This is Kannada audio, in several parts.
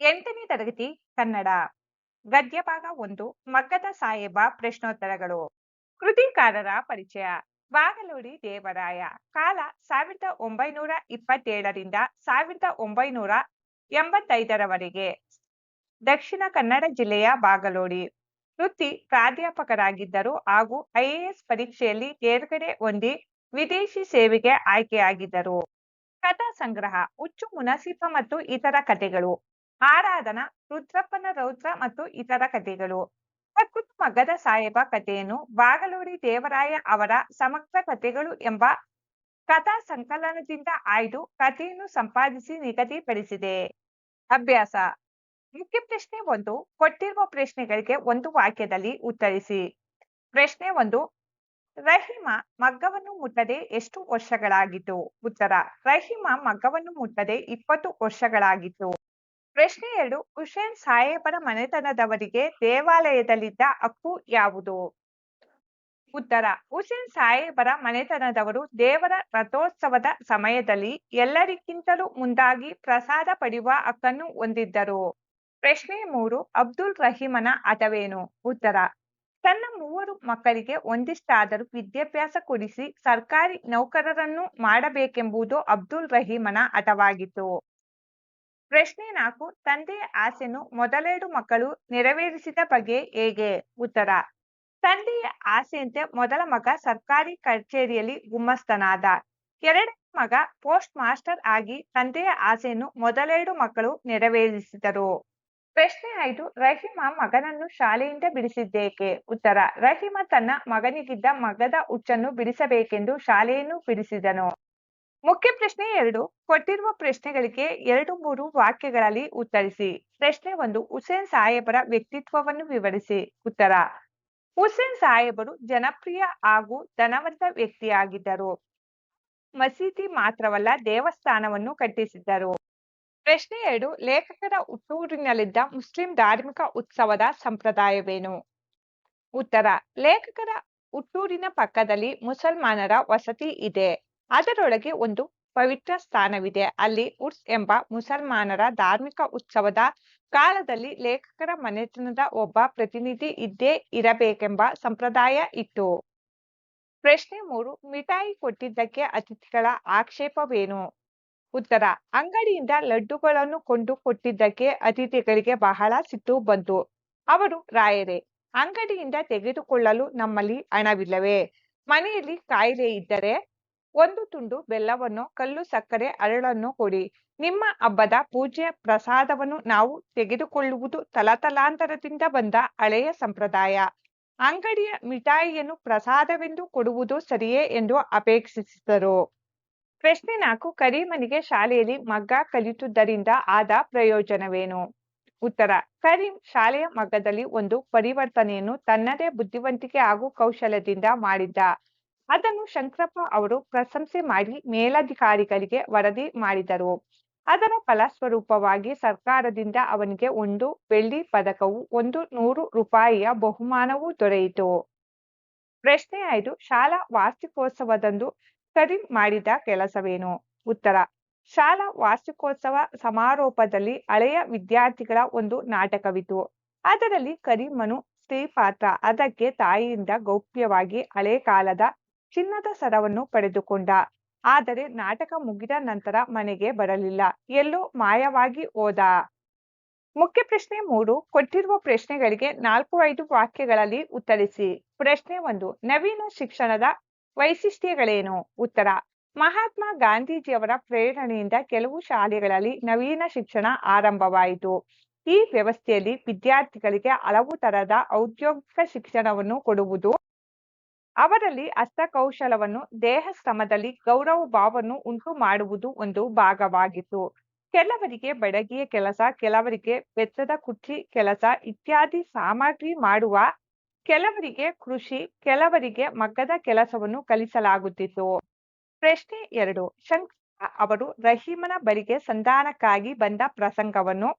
ಎಂಟನೇ ತರಗತಿ, ಕನ್ನಡ. ಗದ್ಯ ಭಾಗ ಒಂದು, ಮಗ್ಗದ ಸಾಹೇಬ ಪ್ರಶ್ನೋತ್ತರಗಳು. ಕೃತಿಕಾರರ ಪರಿಚಯ. ಬಾಗಲೂಡಿ ದೇವರಾಯ. ಕಾಲ ಸಾವಿರದ ಒಂಬೈನೂರ ಇಪ್ಪತ್ತೇಳರಿಂದ ಸಾವಿರದ ಒಂಬೈನೂರ ಎಂಬತ್ತೈದರವರೆಗೆ. ದಕ್ಷಿಣ ಕನ್ನಡ ಜಿಲ್ಲೆಯ ಬಾಗಲೋಡಿ. ವೃತ್ತಿ ಪ್ರಾಧ್ಯಾಪಕರಾಗಿದ್ದರು ಹಾಗೂ ಐಎಎಸ್ ಪರೀಕ್ಷೆಯಲ್ಲಿ ತೇರ್ಗಡೆ ಹೊಂದಿ ವಿದೇಶಿ ಸೇವೆಗೆ ಆಯ್ಕೆಯಾಗಿದ್ದರು. ಕಥಾ ಸಂಗ್ರಹ, ಹುಚ್ಚು ಮುನಸಿಫ ಮತ್ತು ಇತರ ಕಥೆಗಳು. ಆರಾಧನಾ ರುದ್ರಪ್ಪನ ರೌದ್ರ ಮತ್ತು ಇತರ ಕಥೆಗಳು. ಪ್ರಕೃತ್ ಮಗದ ಸಾಹೇಬ ಕಥೆಯನ್ನು ಬಾಗಲೂರಿ ದೇವರಾಯ ಅವರ ಸಮಗ್ರ ಕಥೆಗಳು ಎಂಬ ಕಥಾ ಸಂಕಲನದಿಂದ ಆಯ್ದು ಕಥೆಯನ್ನು ಸಂಪಾದಿಸಿ ನಿಗದಿಪಡಿಸಿದೆ. ಅಭ್ಯಾಸ. ಮುಖ್ಯ ಪ್ರಶ್ನೆ ಒಂದು, ಕೊಟ್ಟಿರುವ ಪ್ರಶ್ನೆಗಳಿಗೆ ಒಂದು ವಾಕ್ಯದಲ್ಲಿ ಉತ್ತರಿಸಿ. ಪ್ರಶ್ನೆ ಒಂದು, ರಹಿಮ ಮಗ್ಗವನ್ನು ಮುಟ್ಟದೆ ಎಷ್ಟು ವರ್ಷಗಳಾಗಿತ್ತು? ಉತ್ತರ, ರಹಿಮ ಮಗ್ಗವನ್ನು ಮುಟ್ಟದೆ ಇಪ್ಪತ್ತು ವರ್ಷಗಳಾಗಿತ್ತು. ಪ್ರಶ್ನೆ ಎರಡು ಹುಸೇನ್ ಸಾಹೇಬರ ಮನೆತನದವರಿಗೆ ದೇವಾಲಯದಲ್ಲಿದ್ದ ಹಕ್ಕು ಯಾವುದು? ಉತ್ತರ ಹುಸೇನ್ ಸಾಹೇಬರ ಮನೆತನದವರು ದೇವರ ರಥೋತ್ಸವದ ಸಮಯದಲ್ಲಿ ಎಲ್ಲರಿಗಿಂತಲೂ ಮುಂದಾಗಿ ಪ್ರಸಾದ ಪಡೆಯುವ ಹಕ್ಕನ್ನು ಹೊಂದಿದ್ದರು. ಪ್ರಶ್ನೆ ಮೂರು, ಅಬ್ದುಲ್ ರಹೀಮನ ಹಠವೇನು ಉತ್ತರ, ತನ್ನ ಮೂವರು ಮಕ್ಕಳಿಗೆ ಒಂದಿಷ್ಟಾದರೂ ವಿದ್ಯಾಭ್ಯಾಸ ಕೊಡಿಸಿ ಸರ್ಕಾರಿ ನೌಕರರನ್ನು ಮಾಡಬೇಕೆಂಬುದು ಅಬ್ದುಲ್ ರಹೀಮನ ಹಠವಾಗಿತ್ತು ಪ್ರಶ್ನೆ ನಾಲ್ಕು ತಂದೆಯ ಆಸೆಯನ್ನು ಮೊದಲೆರಡು ಮಕ್ಕಳು ನೆರವೇರಿಸಿದ ಬಗ್ಗೆ ಹೇಗೆ? ಉತ್ತರ, ತಂದೆಯ ಆಸೆಯಂತೆ ಮೊದಲ ಮಗ ಸರ್ಕಾರಿ ಕಚೇರಿಯಲ್ಲಿ ಗುಮ್ಮಸ್ತನಾದ, ಎರಡನೇ ಮಗ ಪೋಸ್ಟ್ ಮಾಸ್ಟರ್ ಆಗಿ ತಂದೆಯ ಆಸೆಯನ್ನು ಮೊದಲೆರಡು ಮಕ್ಕಳು ನೆರವೇರಿಸಿದರು. ಪ್ರಶ್ನೆ ಐದು, ರಹಿಮ ಮಗನನ್ನು ಶಾಲೆಯಿಂದ ಬಿಡಿಸಿದ್ದೇಕೆ? ಉತ್ತರ, ರಹಿಮ ತನ್ನ ಮಗನಿಗಿದ್ದ ಮಗದ ಹುಚ್ಚನ್ನು ಬಿಡಿಸಬೇಕೆಂದು ಶಾಲೆಯನ್ನು ಬಿಡಿಸಿದನು. ಮುಖ್ಯ ಪ್ರಶ್ನೆ ಎರಡು. ಕೊಟ್ಟಿರುವ ಪ್ರಶ್ನೆಗಳಿಗೆ ಎರಡು ಮೂರು ವಾಕ್ಯಗಳಲ್ಲಿ ಉತ್ತರಿಸಿ. ಪ್ರಶ್ನೆ ಒಂದು, ಹುಸೇನ್ ಸಾಹೇಬರ ವ್ಯಕ್ತಿತ್ವವನ್ನು ವಿವರಿಸಿ. ಉತ್ತರ, ಹುಸೇನ್ ಸಾಹೇಬರು ಜನಪ್ರಿಯ ಹಾಗೂ ಧನವಂತ ವ್ಯಕ್ತಿಯಾಗಿದ್ದರು. ಮಸೀದಿ ಮಾತ್ರವಲ್ಲ, ದೇವಸ್ಥಾನವನ್ನು ಕಟ್ಟಿಸಿದ್ದರು. ಪ್ರಶ್ನೆ ಎರಡು, ಲೇಖಕರ ಹುಟ್ಟೂರಿನಲ್ಲಿದ್ದ ಮುಸ್ಲಿಂ ಧಾರ್ಮಿಕ ಉತ್ಸವದ ಸಂಪ್ರದಾಯವೇನು? ಉತ್ತರ, ಲೇಖಕರ ಹುಟ್ಟೂರಿನ ಪಕ್ಕದಲ್ಲಿ ಮುಸಲ್ಮಾನರ ವಸತಿ ಇದೆ. ಅದರೊಳಗೆ ಒಂದು ಪವಿತ್ರ ಸ್ಥಾನವಿದೆ. ಅಲ್ಲಿ ಉರ್ಸ್ ಎಂಬ ಮುಸಲ್ಮಾನರ ಧಾರ್ಮಿಕ ಉತ್ಸವದ ಕಾಲದಲ್ಲಿ ಲೇಖಕರ ಮನೆತನದ ಒಬ್ಬ ಪ್ರತಿನಿಧಿ ಇದ್ದೇ ಇರಬೇಕೆಂಬ ಸಂಪ್ರದಾಯ ಇತ್ತು. ಪ್ರಶ್ನೆ ಮೂರು, ಮಿಠಾಯಿ ಕೊಟ್ಟಿದ್ದಕ್ಕೆ ಅತಿಥಿಗಳ ಆಕ್ಷೇಪವೇನು? ಉತ್ತರ, ಅಂಗಡಿಯಿಂದ ಲಡ್ಡುಗಳನ್ನು ಕೊಂಡು ಕೊಟ್ಟಿದ್ದಕ್ಕೆ ಅತಿಥಿಗಳಿಗೆ ಬಹಳ ಸಿಟ್ಟು ಬಂತು. ಅವರು, ರಾಯರೇ, ಅಂಗಡಿಯಿಂದ ತೆಗೆದುಕೊಳ್ಳಲು ನಮ್ಮಲ್ಲಿ ಹಣವಿಲ್ಲವೇ? ಮನೆಯಲ್ಲಿ ಕಾಯಿಲೆ ಇದ್ದರೆ ಒಂದು ತುಂಡು ಬೆಲ್ಲವನ್ನು, ಕಲ್ಲು ಸಕ್ಕರೆ, ಅರಳನ್ನು ಕೊಡಿ. ನಿಮ್ಮ ಹಬ್ಬದ ಪೂಜೆ ಪ್ರಸಾದವನ್ನು ನಾವು ತೆಗೆದುಕೊಳ್ಳುವುದು ತಲತಲಾಂತರದಿಂದ ಬಂದ ಹಳೆಯ ಸಂಪ್ರದಾಯ. ಅಂಗಡಿಯ ಮಿಠಾಯಿಯನ್ನು ಪ್ರಸಾದವೆಂದು ಕೊಡುವುದು ಸರಿಯೇ ಎಂದು ಅಪೇಕ್ಷಿಸಿದರು. ಪ್ರಶ್ನೆ ನಾಲ್ಕು, ಕರೀಮನಿಗೆ ಶಾಲೆಯಲ್ಲಿ ಮಗ್ಗ ಕಲಿತುದರಿಂದ ಆದ ಪ್ರಯೋಜನವೇನು? ಉತ್ತರ, ಕರೀಂ ಶಾಲೆಯ ಮಗ್ಗದಲ್ಲಿ ಒಂದು ಪರಿವರ್ತನೆಯನ್ನು ತನ್ನದೇ ಬುದ್ಧಿವಂತಿಕೆ ಹಾಗೂ ಕೌಶಲ್ಯದಿಂದ ಮಾಡಿದ್ದ. ಅದನ್ನು ಶಂಕರಪ್ಪ ಅವರು ಪ್ರಶಂಸೆ ಮಾಡಿ ಮೇಲಧಿಕಾರಿಗಳಿಗೆ ವರದಿ ಮಾಡಿದರು. ಅದರ ಫಲಸ್ವರೂಪವಾಗಿ ಸರ್ಕಾರದಿಂದ ಅವನಿಗೆ ಒಂದು ಬೆಳ್ಳಿ ಪದಕವು, ಒಂದು ನೂರು ರೂಪಾಯಿಯ ಬಹುಮಾನವೂ ದೊರೆಯಿತು. ಪ್ರಶ್ನೆ ಐದು, ಶಾಲಾ ವಾರ್ಷಿಕೋತ್ಸವದಂದು ಕರೀಂ ಮಾಡಿದ ಕೆಲಸವೇನು? ಉತ್ತರ, ಶಾಲಾ ವಾರ್ಷಿಕೋತ್ಸವ ಸಮಾರೋಪದಲ್ಲಿ ಹಳೆಯ ವಿದ್ಯಾರ್ಥಿಗಳ ಒಂದು ನಾಟಕವಿತು ಅದರಲ್ಲಿ ಕರೀಮನು ಸ್ತ್ರೀ ಪಾತ್ರ ಅದಕ್ಕೆ ತಾಯಿಯಿಂದ ಗೌಪ್ಯವಾಗಿ ಹಳೆ ಕಾಲದ ಚಿನ್ನದ ಸರವನ್ನು ಪಡೆದುಕೊಂಡ. ಆದರೆ ನಾಟಕ ಮುಗಿದ ನಂತರ ಮನೆಗೆ ಬರಲಿಲ್ಲ. ಎಲ್ಲೋ ಮಾಯವಾಗಿ ಹೋದ. ಮುಖ್ಯ ಪ್ರಶ್ನೆ ಮೂರು, ಕೊಟ್ಟಿರುವ ಪ್ರಶ್ನೆಗಳಿಗೆ ನಾಲ್ಕು ಐದು ವಾಕ್ಯಗಳಲ್ಲಿ ಉತ್ತರಿಸಿ. ಪ್ರಶ್ನೆ ಒಂದು, ನವೀನ ಶಿಕ್ಷಣದ ವೈಶಿಷ್ಟ್ಯಗಳೇನು? ಉತ್ತರ, ಮಹಾತ್ಮ ಗಾಂಧೀಜಿಯವರ ಪ್ರೇರಣೆಯಿಂದ ಕೆಲವು ಶಾಲೆಗಳಲ್ಲಿ ನವೀನ ಶಿಕ್ಷಣ ಆರಂಭವಾಯಿತು. ಈ ವ್ಯವಸ್ಥೆಯಲ್ಲಿ ವಿದ್ಯಾರ್ಥಿಗಳಿಗೆ ಹಲವು ತರದ ಔದ್ಯೋಗಿಕ ಶಿಕ್ಷಣವನ್ನು ಕೊಡುವುದು ಅವರಲ್ಲಿ ಹಸ್ತಕೌಶಲವನ್ನು ದೇಹ ಶ್ರಮದಲ್ಲಿ ಗೌರವ ಭಾವವನ್ನು ಉಂಟು ಮಾಡುವುದು ಒಂದು ಭಾಗವಾಗಿತ್ತು. ಕೆಲವರಿಗೆ ಬಡಗಿಯ ಕೆಲಸ, ಕೆಲವರಿಗೆ ಬೆತ್ತದ ಕುರ್ಚಿ ಕೆಲಸ ಇತ್ಯಾದಿ ಸಾಮಗ್ರಿ ಮಾಡುವ, ಕೆಲವರಿಗೆ ಕೃಷಿ, ಕೆಲವರಿಗೆ ಮಗ್ಗದ ಕೆಲಸವನ್ನು ಕಲಿಸಲಾಗುತ್ತಿತ್ತು. ಪ್ರಶ್ನೆ ಎರಡು ಶಂಕ ಅವರು ರಹೀಮನ ಬಳಿಗೆ ಸಂಧಾನಕ್ಕಾಗಿ ಬಂದ ಪ್ರಸಂಗವನ್ನು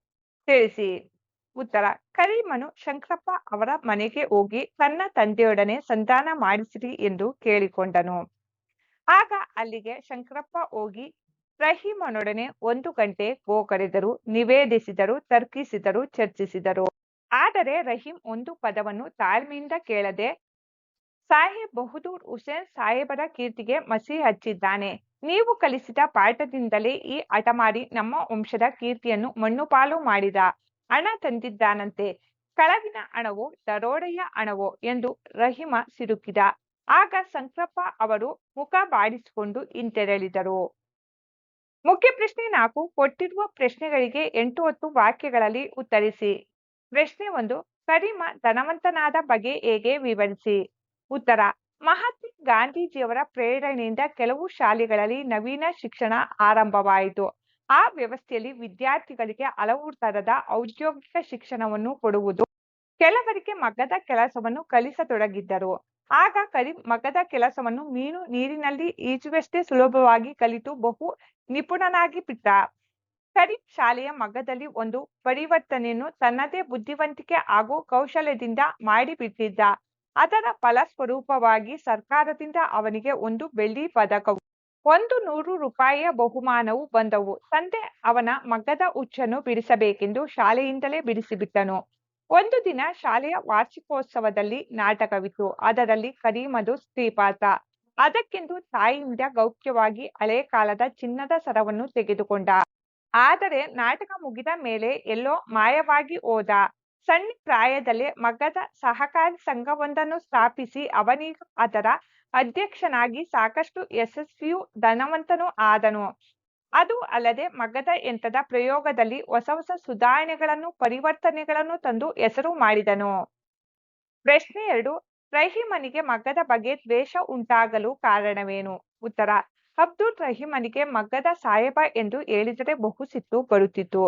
ತಿಳಿಸಿ. ಉತ್ತರ, ಕರೀಮನು ಶಂಕರಪ್ಪ ಅವರ ಮನೆಗೆ ಹೋಗಿ ತನ್ನ ತಂದೆಯೊಡನೆ ಸಂತಾನ ಮಾಡಿಸಿರಿ ಎಂದು ಕೇಳಿಕೊಂಡನು. ಆಗ ಅಲ್ಲಿಗೆ ಶಂಕರಪ್ಪ ಹೋಗಿ ರಹೀಮನೊಡನೆ ಒಂದು ಗಂಟೆ ಗೋಕರೆದರು, ನಿವೇದಿಸಿದರು, ತರ್ಕಿಸಿದರು, ಚರ್ಚಿಸಿದರು. ಆದರೆ ರಹೀಂ ಒಂದು ಪದವನ್ನು ತಾಳ್ಮೆಯಿಂದ ಕೇಳದೆ, ಸಾಹೇಬ್ ಬಹದ್ದೂರ್ ಹುಸೇನ್ ಸಾಹೇಬರ ಕೀರ್ತಿಗೆ ಮಸಿ ಹಚ್ಚಿದ್ದಾನೆ. ನೀವು ಕಲಿಸಿದ ಪಾಠದಿಂದಲೇ ಈ ಹಠಮಾರಿ ನಮ್ಮ ವಂಶದ ಕೀರ್ತಿಯನ್ನು ಮಣ್ಣುಪಾಲು ಮಾಡಿದ. ಹಣ ತಂದಿದ್ದಾನಂತೆ. ಕಳವಿನ ಹಣವೋ, ದರೋಡೆಯ ಹಣವೋ ಎಂದು ರಹಿಮ ಸಿಡುಕಿದ ಆಗ ಸಂಕ್ರಪ್ಪ ಅವರು ಮುಖ ಬಾಡಿಸಿಕೊಂಡು ಹಿಂತೆರಳಿದರು. ಮುಖ್ಯ ಪ್ರಶ್ನೆ ನಾಲ್ಕು, ಕೊಟ್ಟಿರುವ ಪ್ರಶ್ನೆಗಳಿಗೆ ಎಂಟು ಹತ್ತು ವಾಕ್ಯಗಳಲ್ಲಿ ಉತ್ತರಿಸಿ. ಪ್ರಶ್ನೆ ಒಂದು, ಕರಿಮ ಧನವಂತನಾದ ಬಗ್ಗೆ ಹೇಗೆ ವಿವರಿಸಿ? ಉತ್ತರ, ಮಹಾತ್ಮ ಗಾಂಧೀಜಿಯವರ ಪ್ರೇರಣೆಯಿಂದ ಕೆಲವು ಶಾಲೆಗಳಲ್ಲಿ ನವೀನ ಶಿಕ್ಷಣ ಆರಂಭವಾಯಿತು. ಆ ವ್ಯವಸ್ಥೆಯಲ್ಲಿ ವಿದ್ಯಾರ್ಥಿಗಳಿಗೆ ಹಲವು ತರದ ಔದ್ಯೋಗಿಕ ಶಿಕ್ಷಣವನ್ನು ಕೊಡುವುದು. ಕೆಲವರಿಗೆ ಮಗ್ಗದ ಕೆಲಸವನ್ನು ಕಲಿಸತೊಡಗಿದ್ದರು. ಆಗ ಕಲಿ ಮಗ್ಗದ ಕೆಲಸವನ್ನು ಮೀನು ನೀರಿನಲ್ಲಿ ಈಜುವಷ್ಟೇ ಸುಲಭವಾಗಿ ಕಲಿತು ಬಹು ನಿಪುಣನಾಗಿ ಬಿಟ್ಟ. ಕರಿ ಶಾಲೆಯ ಮಗ್ಗದಲ್ಲಿ ಒಂದು ಪರಿವರ್ತನೆಯನ್ನು ತನ್ನದೇ ಬುದ್ಧಿವಂತಿಕೆ ಹಾಗೂ ಕೌಶಲ್ಯದಿಂದ ಮಾಡಿಬಿಟ್ಟಿದ್ದ. ಅದರ ಫಲಸ್ವರೂಪವಾಗಿ ಸರ್ಕಾರದಿಂದ ಅವನಿಗೆ ಒಂದು ಬೆಳ್ಳಿ ಪದಕವು ಒಂದು ನೂರು ರೂಪಾಯಿಯ ಬಹುಮಾನವು ಬಂದವು. ತಂದೆ ಅವನ ಮಗ್ಗದ ಹುಚ್ಚನ್ನು ಬಿಡಿಸಬೇಕೆಂದು ಶಾಲೆಯಿಂದಲೇ ಬಿಡಿಸಿಬಿಟ್ಟನು. ಒಂದು ದಿನ ಶಾಲೆಯ ವಾರ್ಷಿಕೋತ್ಸವದಲ್ಲಿ ನಾಟಕವಿತ್ತು. ಅದರಲ್ಲಿ ಕರೀಮದು ಸ್ತ್ರೀಪಾತ್ರ ಅದಕ್ಕೆಂದು ತಾಯಿಯಿಂದ ಗೌಪ್ಯವಾಗಿ ಹಳೆ ಕಾಲದ ಚಿನ್ನದ ಸರವನ್ನು ತೆಗೆದುಕೊಂಡ. ಆದರೆ ನಾಟಕ ಮುಗಿದ ಮೇಲೆ ಎಲ್ಲೋ ಮಾಯವಾಗಿ ಹೋದ. ಸಣ್ಣ ಪ್ರಾಯದಲ್ಲೇ ಮಗ್ಗದ ಸಹಕಾರಿ ಸಂಘವೊಂದನ್ನು ಸ್ಥಾಪಿಸಿ ಅವನಿಗೂ ಅದರ ಅಧ್ಯಕ್ಷನಾಗಿ ಸಾಕಷ್ಟು ಯಶಸ್ವಿಯೂ ಧನವಂತನೂ ಆದನು. ಅದು ಅಲ್ಲದೆ ಮಗದ ಯಂತ್ರದ ಪ್ರಯೋಗದಲ್ಲಿ ಹೊಸ ಹೊಸ ಸುಧಾರಣೆಗಳನ್ನು, ಪರಿವರ್ತನೆಗಳನ್ನು ತಂದು ಹೆಸರು ಮಾಡಿದನು. ಪ್ರಶ್ನೆ ಎರಡು, ರಹಿಮನಿಗೆ ಮಗ್ಗದ ಬಗ್ಗೆ ದ್ವೇಷ ಉಂಟಾಗಲು ಕಾರಣವೇನು? ಉತ್ತರ, ಅಬ್ದುಲ್ ರಹಿಮನಿಗೆ ಮಗ್ಗದ ಸಾಹೇಬ ಎಂದು ಹೇಳಿದರೆ ಬಹು ಸಿಟ್ಟು ಬರುತ್ತಿತ್ತು.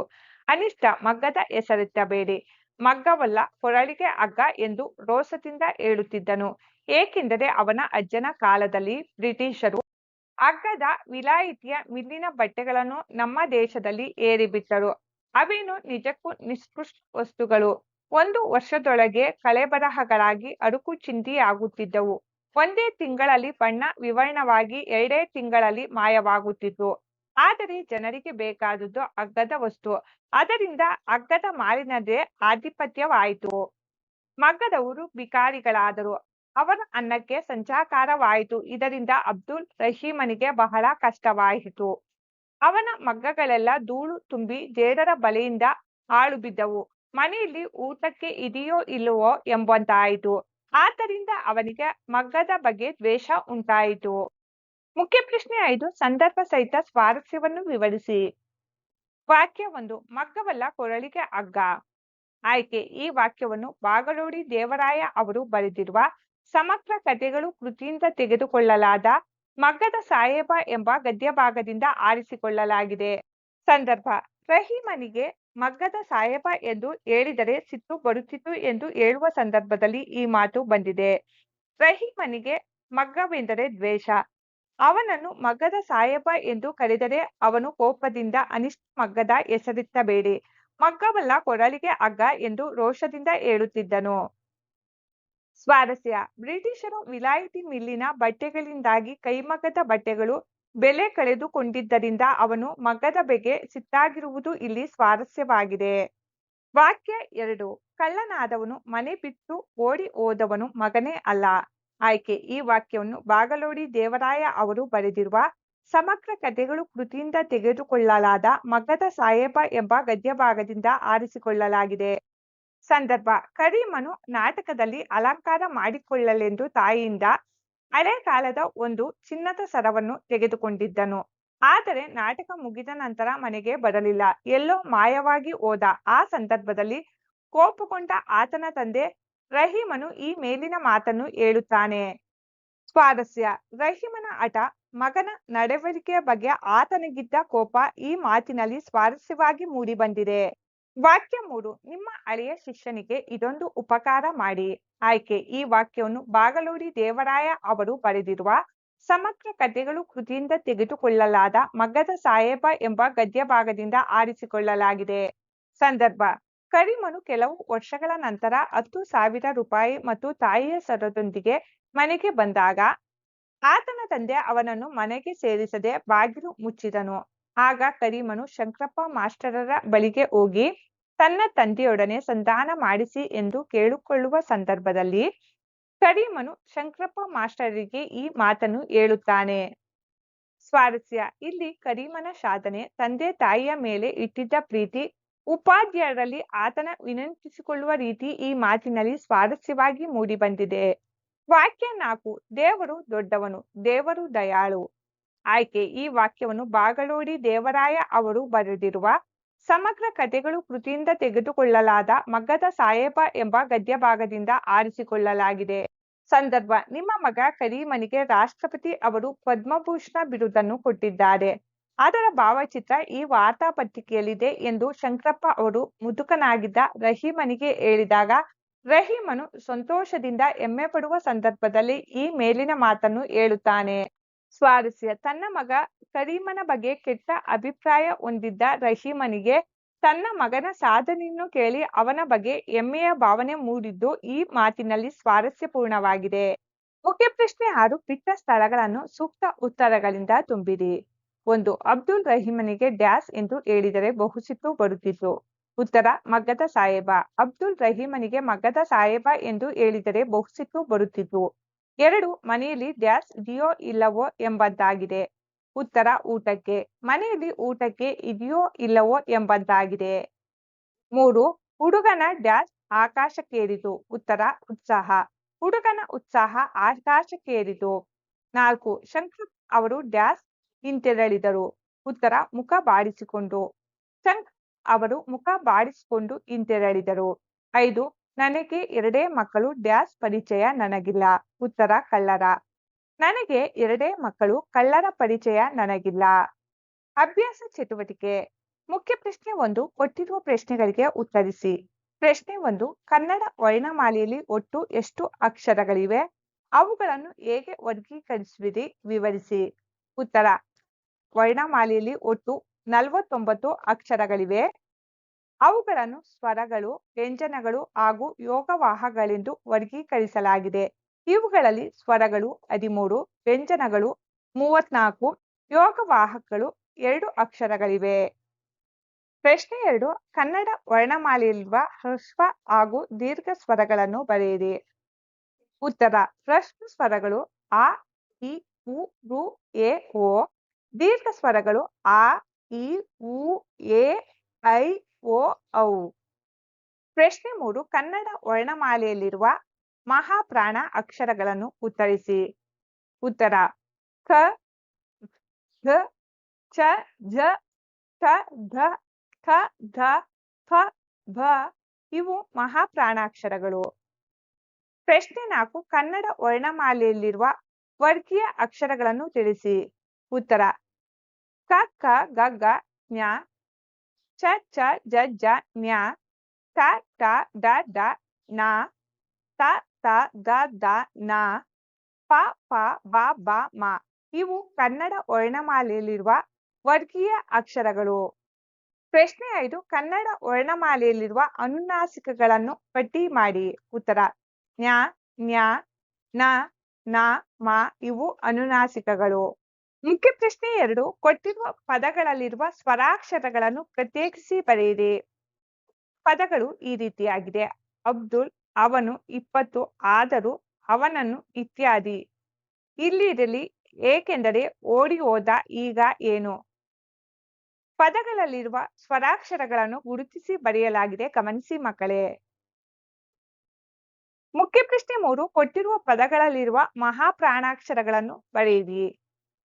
ಅನಿಷ್ಟ ಮಗ್ಗದ ಹೆಸರಿತ್ತಬೇಡಿ ಮಗ್ಗವಲ್ಲ, ಕೊರಳಿಗೆ ಹಗ್ಗ ಎಂದು ರೋಸದಿಂದ ಹೇಳುತ್ತಿದ್ದನು. ಏಕೆಂದರೆ ಅವನ ಅಜ್ಜನ ಕಾಲದಲ್ಲಿ ಬ್ರಿಟಿಷರು ಅಗ್ಗದ ವಿಲಾಯಿತಿಯ ಮಿಲ್ಲಿನ ಬಟ್ಟೆಗಳನ್ನು ನಮ್ಮ ದೇಶದಲ್ಲಿ ಏರಿಬಿಟ್ಟರು. ಅವೇನು ನಿಜಕ್ಕೂ ನಿಷ್ಕೃಷ್ಟ ವಸ್ತುಗಳು. ಒಂದು ವರ್ಷದೊಳಗೆ ಕಳೆಬರಹಗಳಾಗಿ ಅಡುಕು ಚಿಂತಿಯಾಗುತ್ತಿದ್ದವು ಒಂದೇ ತಿಂಗಳಲ್ಲಿ ಬಣ್ಣ ವಿವರ್ಣವಾಗಿ ಎರಡೇ ತಿಂಗಳಲ್ಲಿ ಮಾಯವಾಗುತ್ತಿತ್ತು. ಆದರೆ ಜನರಿಗೆ ಬೇಕಾದದ್ದು ಅಗ್ಗದ ವಸ್ತು. ಅದರಿಂದ ಅಗ್ಗದ ಮಾಲಿನದೇ ಆಧಿಪತ್ಯವಾಯಿತು. ಮಗ್ಗದವರು ಬಿಕಾರಿಗಳಾದರು. ಅವರ ಅನ್ನಕ್ಕೆ ಸಂಚಾಕಾರವಾಯಿತು ಇದರಿಂದ ಅಬ್ದುಲ್ ರಹೀಮನಿಗೆ ಬಹಳ ಕಷ್ಟವಾಯಿತು. ಅವನ ಮಗ್ಗಗಳೆಲ್ಲ ಧೂಳು ತುಂಬಿ ಜೇಡರ ಬಲೆಯಿಂದ ಹಾಳು ಬಿದ್ದವು ಮನೆಯಲ್ಲಿ ಊಟಕ್ಕೆ ಇದೆಯೋ ಇಲ್ಲವೋ ಎಂಬಂತಾಯಿತು. ಆದ್ದರಿಂದ ಅವನಿಗೆ ಮಗ್ಗದ ಬಗ್ಗೆ ದ್ವೇಷ ಉಂಟಾಯಿತು. ಮುಖ್ಯ ಪ್ರಶ್ನೆ ಐದು, ಸಂದರ್ಭ ಸಹಿತ ಸ್ವಾರಸ್ಯವನ್ನು ವಿವರಿಸಿ. ವಾಕ್ಯ ಒಂದು, ಮಗ್ಗವಲ್ಲ ಕೊರಳಿಗೆ ಹಗ್ಗ. ಆಯ್ಕೆ, ಈ ವಾಕ್ಯವನ್ನು ಬಾಗಲೋಡಿ ದೇವರಾಯ ಅವರು ಬರೆದಿರುವ ಸಮಗ್ರ ಕಥೆಗಳು ಕೃತಿಯಿಂದ ತೆಗೆದುಕೊಳ್ಳಲಾದ ಮಗ್ಗದ ಸಾಹೇಬ ಎಂಬ ಗದ್ಯ ಭಾಗದಿಂದ ಆರಿಸಿಕೊಳ್ಳಲಾಗಿದೆ. ಸಂದರ್ಭ, ರಹೀಮನಿಗೆ ಮಗ್ಗದ ಸಾಹೇಬ ಎಂದು ಹೇಳಿದರೆ ಸಿಟ್ಟು ಬರುತ್ತಿತ್ತು ಎಂದು ಹೇಳುವ ಸಂದರ್ಭದಲ್ಲಿ ಈ ಮಾತು ಬಂದಿದೆ. ರಹೀಮನಿಗೆ ಮಗ್ಗವೆಂದರೆ ದ್ವೇಷ. ಅವನನ್ನು ಮಗ್ಗದ ಸಾಹೇಬ ಎಂದು ಕರೆದರೆ ಅವನು ಕೋಪದಿಂದ ಅನಿಷ್ಟ ಮಗ್ಗದ ಹೆಸರಿತ್ತಬೇಡಿ ಮಗ್ಗವಲ್ಲ ಕೊರಳಿಗೆ ಹಗ್ಗ ಎಂದು ರೋಷದಿಂದ ಹೇಳುತ್ತಿದ್ದನು. ಸ್ವಾರಸ್ಯ. ಬ್ರಿಟಿಷರು ವಿಲಾಯಿತಿ ಮಿಲ್ಲಿನ ಬಟ್ಟೆಗಳಿಂದಾಗಿ ಕೈಮಗ್ಗದ ಬಟ್ಟೆಗಳು ಬೆಲೆ ಕಳೆದುಕೊಂಡಿದ್ದರಿಂದ ಅವನು ಮಗ್ಗದ ಬೆಗೆ ಸಿಟ್ಟಾಗಿರುವುದು ಇಲ್ಲಿ ಸ್ವಾರಸ್ಯವಾಗಿದೆ. ವಾಕ್ಯ ಎರಡು. ಕಳ್ಳನಾದವನು ಮನೆ ಬಿಟ್ಟು ಓಡಿ ಹೋದವನು ಮಗನೇ ಅಲ್ಲ. ಆಯ್ಕೆ. ಈ ವಾಕ್ಯವನ್ನು ಬಾಗಲೋಡಿ ದೇವರಾಯ ಅವರು ಬರೆದಿರುವ ಸಮಗ್ರ ಕಥೆಗಳು ಕೃತಿಯಿಂದ ತೆಗೆದುಕೊಳ್ಳಲಾದ ಮಗ್ಗದ ಸಾಹೇಬ ಎಂಬ ಗದ್ಯಭಾಗದಿಂದ ಆರಿಸಿಕೊಳ್ಳಲಾಗಿದೆ. ಸಂದರ್ಭ. ಕರೀಮನು ನಾಟಕದಲ್ಲಿ ಅಲಂಕಾರ ಮಾಡಿಕೊಳ್ಳಲೆಂದು ತಾಯಿಯಿಂದ ಹಳೆ ಕಾಲದ ಒಂದು ಚಿನ್ನದ ಸರವನ್ನು ತೆಗೆದುಕೊಂಡಿದ್ದನು. ಆದರೆ ನಾಟಕ ಮುಗಿದ ನಂತರ ಮನೆಗೆ ಬರಲಿಲ್ಲ. ಎಲ್ಲೋ ಮಾಯವಾಗಿ ಹೋದ ಆ ಸಂದರ್ಭದಲ್ಲಿ ಕೋಪಗೊಂಡ ಆತನ ತಂದೆ ರಹೀಮನು ಈ ಮೇಲಿನ ಮಾತನ್ನು ಹೇಳುತ್ತಾನೆ. ಸ್ವಾರಸ್ಯ. ರಹೀಮನ ಹಠ ಮಗನ ನಡವಳಿಕೆಯ ಬಗ್ಗೆ ಆತನಿಗಿದ್ದ ಕೋಪ ಈ ಮಾತಿನಲ್ಲಿ ಸ್ವಾರಸ್ಯವಾಗಿ ಮೂಡಿಬಂದಿದೆ. ವಾಕ್ಯ ಮೂರು, ನಿಮ್ಮ ಹಳೆಯ ಶಿಷ್ಯನಿಗೆ ಇದೊಂದು ಉಪಕಾರ ಮಾಡಿ. ಆಯ್ಕೆ, ಈ ವಾಕ್ಯವನ್ನು ಬಾಗಲೂರಿ ದೇವರಾಯ ಅವರು ಬರೆದಿರುವ ಸಮಗ್ರ ಕಥೆಗಳು ಕೃತಿಯಿಂದ ತೆಗೆದುಕೊಳ್ಳಲಾದ ಮಗ್ಗದ ಸಾಹೇಬ ಎಂಬ ಗದ್ಯ ಭಾಗದಿಂದ ಆರಿಸಿಕೊಳ್ಳಲಾಗಿದೆ. ಸಂದರ್ಭ, ಕರಿಮನು ಕೆಲವು ವರ್ಷಗಳ ನಂತರ ಹತ್ತು ಸಾವಿರ ರೂಪಾಯಿ ಮತ್ತು ತಾಯಿಯ ಸರದೊಂದಿಗೆ ಮನೆಗೆ ಬಂದಾಗ, ಆತನ ತಂದೆ ಅವನನ್ನು ಮನೆಗೆ ಸೇರಿಸದೆ ಬಾಗಿಲು ಮುಚ್ಚಿದನು. ಆಗ ಕರೀಮನು ಶಂಕರಪ್ಪ ಮಾಸ್ಟರರ ಬಳಿಗೆ ಹೋಗಿ, ತನ್ನ ತಂದೆಯೊಡನೆ ಸಂಧಾನ ಮಾಡಿಸಿ ಎಂದು ಕೇಳಿಕೊಳ್ಳುವ ಸಂದರ್ಭದಲ್ಲಿ ಕರೀಮನು ಶಂಕರಪ್ಪ ಮಾಸ್ಟರಿಗೆ ಈ ಮಾತನ್ನು ಹೇಳುತ್ತಾನೆ. ಸ್ವಾರಸ್ಯ, ಇಲ್ಲಿ ಕರೀಮನ ಸಾಧನೆ ತಂದೆ ತಾಯಿಯ ಮೇಲೆ ಇಟ್ಟಿದ್ದ ಪ್ರೀತಿ, ಉಪಾಧ್ಯಾಯರಲ್ಲಿ ಆತನ ವಿನಂತಿಸಿಕೊಳ್ಳುವ ರೀತಿ ಈ ಮಾತಿನಲ್ಲಿ ಸ್ವಾರಸ್ಯವಾಗಿ ಮೂಡಿಬಂದಿದೆ. ವಾಕ್ಯ ನಾಲ್ಕು, ದೇವರು ದೊಡ್ಡವನು, ದೇವರು ದಯಾಳು. ಆಯ್ಕೆ ಈ ವಾಕ್ಯವನ್ನು ಬಾಗಲೋಡಿ ದೇವರಾಯ ಅವರು ಬರೆದಿರುವ ಸಮಗ್ರ ಕಥೆಗಳು ಕೃತಿಯಿಂದ ತೆಗೆದುಕೊಳ್ಳಲಾದ ಮಗ್ಗದ ಸಾಹೇಬ ಎಂಬ ಗದ್ಯ ಭಾಗದಿಂದ ಆರಿಸಿಕೊಳ್ಳಲಾಗಿದೆ. ಸಂದರ್ಭ, ನಿಮ್ಮ ಮಗ ಕರೀಮನಿಗೆ ರಾಷ್ಟ್ರಪತಿ ಅವರು ಪದ್ಮಭೂಷಣ ಬಿರುದನ್ನು ಕೊಟ್ಟಿದ್ದಾರೆ. ಅದರ ಭಾವಚಿತ್ರ ಈ ವಾರ್ತಾಪತ್ರಿಕೆಯಲ್ಲಿದೆ ಎಂದು ಶಂಕರಪ್ಪ ಅವರು ಮುದುಕನಾಗಿದ್ದ ರಹೀಮನಿಗೆ ಹೇಳಿದಾಗ, ರಹೀಮನು ಸಂತೋಷದಿಂದ ಹೆಮ್ಮೆ ಸಂದರ್ಭದಲ್ಲಿ ಈ ಮೇಲಿನ ಮಾತನ್ನು ಹೇಳುತ್ತಾನೆ. ಸ್ವಾರಸ್ಯ. ತನ್ನ ಮಗ ಕರೀಮನ ಬಗ್ಗೆ ಕೆಟ್ಟ ಅಭಿಪ್ರಾಯ ಹೊಂದಿದ್ದ ರಹೀಮನಿಗೆ ತನ್ನ ಮಗನ ಸಾಧನೆಯನ್ನು ಕೇಳಿ ಅವನ ಬಗ್ಗೆ ಹೆಮ್ಮೆಯ ಭಾವನೆ ಮೂಡಿದ್ದು ಈ ಮಾತಿನಲ್ಲಿ ಸ್ವಾರಸ್ಯಪೂರ್ಣವಾಗಿದೆ ಮುಖ್ಯ ಪ್ರಶ್ನೆ ಆರು ಪಿಟ್ಟ ಸ್ಥಳಗಳನ್ನು ಸೂಕ್ತ ಉತ್ತರಗಳಿಂದ ತುಂಬಿರಿ. ಒಂದು, ಅಬ್ದುಲ್ ರಹೀಮನಿಗೆ ಡ್ಯಾಸ್ ಎಂದು ಹೇಳಿದರೆ ಬಹುಸಿಟ್ಟು ಬರುತ್ತಿತ್ತು. ಉತ್ತರ, ಮಗ್ಗದ ಸಾಹೇಬ. ಅಬ್ದುಲ್ ರಹೀಮನಿಗೆ ಮಗ್ಗದ ಸಾಹೇಬ ಎಂದು ಹೇಳಿದರೆ ಬಹುಸಿಟ್ಟು ಬರುತ್ತಿತ್ತು. ಎರಡು, ಮನೆಯಲ್ಲಿ ಗ್ಯಾಸ್ ಇದೆಯೋ ಇಲ್ಲವೋ ಎಂಬಂತಾಗಿದೆ ಉತ್ತರ, ಊಟಕ್ಕೆ. ಮನೆಯಲ್ಲಿ ಊಟಕ್ಕೆ ಇದೆಯೋ ಇಲ್ಲವೋ ಎಂಬಂತಾಗಿದೆ ಮೂರು, ಹುಡುಗನ ಡ್ಯಾಸ್ ಆಕಾಶಕ್ಕೇರಿತು. ಉತ್ತರ, ಉತ್ಸಾಹ. ಹುಡುಗನ ಉತ್ಸಾಹ ಆಕಾಶಕ್ಕೇರಿತು. ನಾಲ್ಕು, ಶಂಕರ್ ಅವರು ಡ್ಯಾಸ್ ಹಿಂತೆರಳಿದರು. ಉತ್ತರ, ಮುಖ ಬಾಡಿಸಿಕೊಂಡು. ಶಂಕರ್ ಅವರು ಮುಖ ಬಾಡಿಸಿಕೊಂಡು ಹಿಂತೆರಳಿದರು. ಐದು ನನಗೆ ಎರಡೇ ಮಕ್ಕಳು ಡ್ಯಾಸ್ ಪರಿಚಯ ನನಗಿಲ್ಲ. ಉತ್ತರ ಕಳ್ಳರ. ನನಗೆ ಎರಡೇ ಮಕ್ಕಳು ಕಳ್ಳರ ಪರಿಚಯ ನನಗಿಲ್ಲ. ಅಭ್ಯಾಸ ಚಟುವಟಿಕೆ. ಮುಖ್ಯ ಪ್ರಶ್ನೆ ಒಂದು ಕೊಟ್ಟಿರುವ ಪ್ರಶ್ನೆಗಳಿಗೆ ಉತ್ತರಿಸಿ. ಪ್ರಶ್ನೆ ಒಂದು, ಕನ್ನಡ ವರ್ಣಮಾಲೆಯಲ್ಲಿ ಒಟ್ಟು ಎಷ್ಟು ಅಕ್ಷರಗಳಿವೆ? ಅವುಗಳನ್ನು ಹೇಗೆ ವರ್ಗೀಕರಿಸುವಿರಿ? ವಿವರಿಸಿ. ಉತ್ತರ, ವರ್ಣಮಾಲೆಯಲ್ಲಿ ಒಟ್ಟು ನಲವತ್ತೊಂಬತ್ತು ಅಕ್ಷರಗಳಿವೆ. ಅವುಗಳನ್ನು ಸ್ವರಗಳು, ವ್ಯಂಜನಗಳು ಹಾಗೂ ಯೋಗವಾಹಗಳೆಂದು ವರ್ಗೀಕರಿಸಲಾಗಿದೆ. ಇವುಗಳಲ್ಲಿ ಸ್ವರಗಳು ಹದಿಮೂರು, ವ್ಯಂಜನಗಳು ಮೂವತ್ನಾಲ್ಕು ಯೋಗವಾಹಕಗಳು ಎರಡು ಅಕ್ಷರಗಳಿವೆ. ಪ್ರಶ್ನೆ ಎರಡು, ಕನ್ನಡ ವರ್ಣಮಾಲೆಯಲ್ಲಿರುವ ಹ್ರಸ್ವ ಹಾಗೂ ದೀರ್ಘ ಸ್ವರಗಳನ್ನು ಬರೆಯಿರಿ. ಉತ್ತರ, ಹ್ರಸ್ವ ಸ್ವರಗಳು ಆ ಇ ಉ, ರು, ಎ, ಓ. ದೀರ್ಘ ಸ್ವರಗಳು ಆ ಇ ಉ, ಎ, ಐ ಓ, ಔ. ಪ್ರಶ್ನೆ ಮೂರು, ಕನ್ನಡ ವರ್ಣಮಾಲೆಯಲ್ಲಿರುವ ಮಹಾಪ್ರಾಣ ಅಕ್ಷರಗಳನ್ನು ಉತ್ತರಿಸಿ. ಉತ್ತರ, ಕ, ಘ, ಚ, ಜ ಟ ಧ ಖ ಧ ಫ ಭ, ಇವು ಮಹಾಪ್ರಾಣಾಕ್ಷರಗಳು. ಪ್ರಶ್ನೆ ನಾಲ್ಕು, ಕನ್ನಡ ವರ್ಣಮಾಲೆಯಲ್ಲಿರುವ ವರ್ಗೀಯ ಅಕ್ಷರಗಳನ್ನು ತಿಳಿಸಿ. ಉತ್ತರ, ಕ ಕ, ಗ ಗ, ಜ್ಞ ಚ ಚ, ಜ ಜ ಜ್ಞ ಟ ಟ, ಡ ಡ, ನ, ತ ತ ದ ದ, ನ, ಪ ಪ ಬ ಬ, ಮ. ಇವು ಕನ್ನಡ ವರ್ಣಮಾಲೆಯಲ್ಲಿರುವ ವರ್ಗೀಯ ಅಕ್ಷರಗಳು. ಪ್ರಶ್ನೆ ಐದು, ಕನ್ನಡ ವರ್ಣಮಾಲೆಯಲ್ಲಿರುವ ಅನುನಾಸಿಕಗಳನ್ನು ಪಟ್ಟಿ ಮಾಡಿ. ಉತ್ತರ, ನ್ಯ ನ್ಯ, ನ ನ, ಮ, ಇವು ಅನುನಾಸಿಕಗಳು. ಮುಖ್ಯ ಪ್ರಶ್ನೆ ಎರಡು, ಕೊಟ್ಟಿರುವ ಪದಗಳಲ್ಲಿರುವ ಸ್ವರಾಕ್ಷರಗಳನ್ನು ಪ್ರತ್ಯೇಕಿಸಿ ಬರೆಯಿರಿ. ಪದಗಳು ಈ ರೀತಿಯಾಗಿದೆ. ಅಬ್ದುಲ್, ಅವನು ಇಪ್ಪತ್ತು, ಆದರೂ ಅವನನ್ನು ಇತ್ಯಾದಿ. ಇಲ್ಲಿರಲಿ ಏಕೆಂದರೆ ಓಡಿ ಹೋದ ಈಗ ಏನು? ಪದಗಳಲ್ಲಿರುವ ಸ್ವರಾಕ್ಷರಗಳನ್ನು ಗುರುತಿಸಿ ಬರೆಯಲಾಗಿದೆ, ಗಮನಿಸಿ ಮಕ್ಕಳೇ. ಮುಖ್ಯ ಪ್ರಶ್ನೆ ಮೂರು, ಕೊಟ್ಟಿರುವ ಪದಗಳಲ್ಲಿರುವ ಮಹಾಪ್ರಾಣಾಕ್ಷರಗಳನ್ನು ಬರೆಯಿರಿ.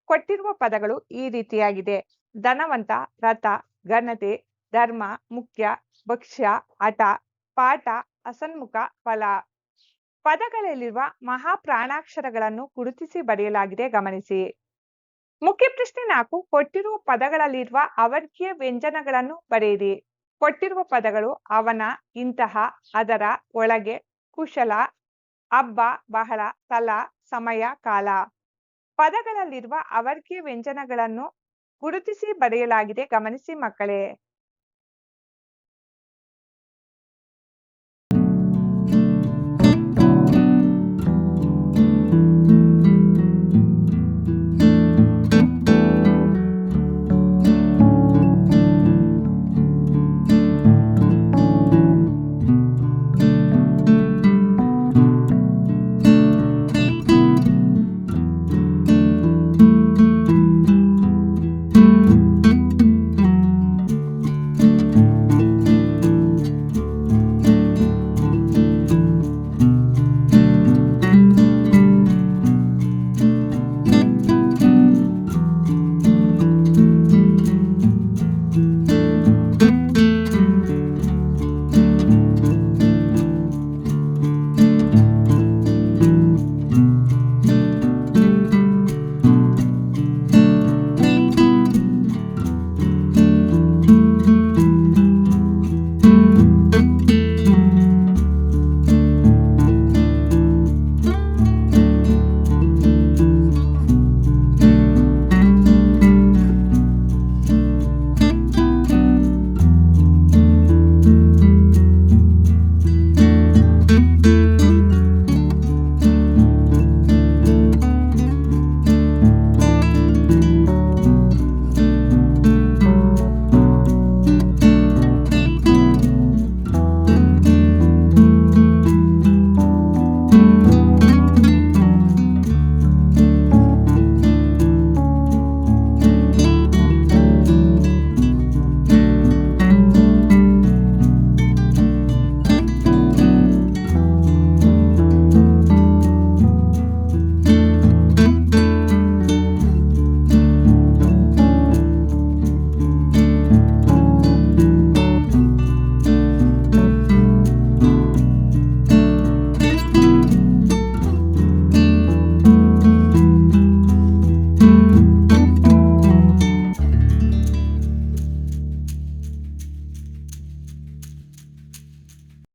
ಕೊಟ್ಟಿರುವ ಪದಗಳು ಈ ರೀತಿಯಾಗಿದೆ. ಧನವಂತ, ರಥ, ಘನತೆ, ಧರ್ಮ, ಮುಖ್ಯ, ಭಕ್ಷ್ಯ, ಹಠ, ಪಾಠ, ಅಸನ್ಮುಖ, ಫಲ. ಪದಗಳಲ್ಲಿರುವ ಮಹಾಪ್ರಾಣಾಕ್ಷರಗಳನ್ನು ಗುರುತಿಸಿ ಬರೆಯಲಾಗಿದೆ, ಗಮನಿಸಿ. ಮುಖ್ಯ ಪ್ರಶ್ನೆ ನಾಲ್ಕು, ಕೊಟ್ಟಿರುವ ಪದಗಳಲ್ಲಿರುವ ಅವರ್ಗೀಯ ವ್ಯಂಜನಗಳನ್ನು ಬರೆಯಿರಿ. ಕೊಟ್ಟಿರುವ ಪದಗಳು ಅವನ, ಇಂತಹ, ಅದರ, ಒಳಗೆ, ಕುಶಲ, ಹಬ್ಬ, ಬಹಳ, ತಲ, ಸಮಯ, ಕಾಲ. ಪದಗಳಲ್ಲಿರುವ ಅವರ್ಗೀಯ ವ್ಯಂಜನಗಳನ್ನು ಗುರುತಿಸಿ ಬರೆಯಲಾಗಿದೆ. ಗಮನಿಸಿ ಮಕ್ಕಳೇ.